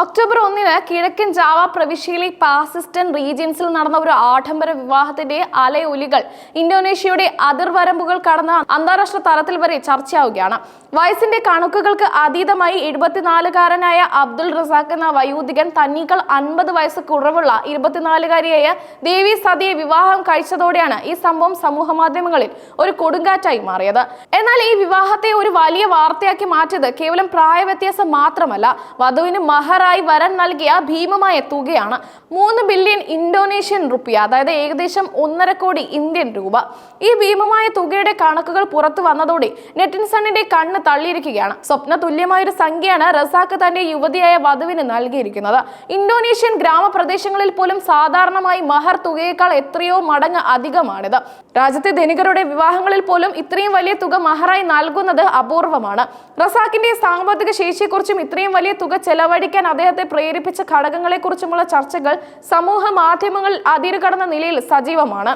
October ഒന്നിന് കിഴക്കൻ Java പ്രവിശ്യയിലെ പാസിസ്റ്റൻ റീജിയൻസിൽ നടന്ന ഒരു ആഡംബര വിവാഹത്തിന്റെ അലയൊലികൾ ഇന്തോനേഷ്യയുടെ അതിർവരമ്പുകൾ കടന്ന അന്താരാഷ്ട്ര തലത്തിൽ വരെ ചർച്ചയാവുകയാണ്. വയസ്സിന്റെ കണക്കുകൾക്ക് അതീതമായി എഴുപത്തിനാലുകാരനായ അബ്ദുൾ റസാഖ് എന്ന വയോധികൻ തന്നീക്കൾ അൻപത് വയസ്സ് കുറവുള്ള ഇരുപത്തിനാലുകാരിയായ ദേവി സതിയെ വിവാഹം കഴിച്ചതോടെയാണ് ഈ സംഭവം സമൂഹ മാധ്യമങ്ങളിൽ ഒരു കൊടുങ്കാറ്റായി മാറിയത്. എന്നാൽ ഈ വിവാഹത്തെ ഒരു വലിയ വാർത്തയാക്കി മാറ്റിയത് കേവലം പ്രായവ്യത്യാസം മാത്രമല്ല വധുവിന് മഹറായി വരൻ നൽകിയ ഭീമമായ തുകയാണ് മൂന്ന് ബില്യൺ ഇന്തോനേഷ്യൻ റുപ്യ അതായത് ഏകദേശം ഒന്നര കോടി ഇന്ത്യൻ രൂപ. ഈ ഭീമമായ തുകയുടെ കണക്കുകൾ പുറത്തു വന്നതോടെ നെറ്റിൻസണിന്റെ കണ്ണ് തള്ളിയിരിക്കുകയാണ്. സ്വപ്ന തുല്യമായ ഒരു സംഖ്യയാണ് റസാഖ് തന്റെ യുവതിയായ വധുവിന് നൽകിയിരിക്കുന്നത്. ഇന്തോനേഷ്യൻ ഗ്രാമപ്രദേശങ്ങളിൽ പോലും സാധാരണമായി മഹർ തുകയേക്കാൾ എത്രയോ മടങ്ങ് അധികമാണിത്. രാജ്യത്തെ ധനികരുടെ വിവാഹങ്ങളിൽ പോലും ഇത്രയും വലിയ തുക മഹറായി നൽകുന്നത് അപൂർവമാണ്. റസാഖിന്റെ സാമ്പത്തിക ശേഷിയെക്കുറിച്ചും ഇത്രയും വലിയ തുക ചെലവഴിക്കാൻ അദ്ദേഹത്തെ പ്രേരിപ്പിച്ച ഘടകങ്ങളെക്കുറിച്ചുമുള്ള ചർച്ചകൾ സമൂഹ മാധ്യമങ്ങളിൽ അതിരുകടന്ന നിലയിൽ സജീവമാണ്.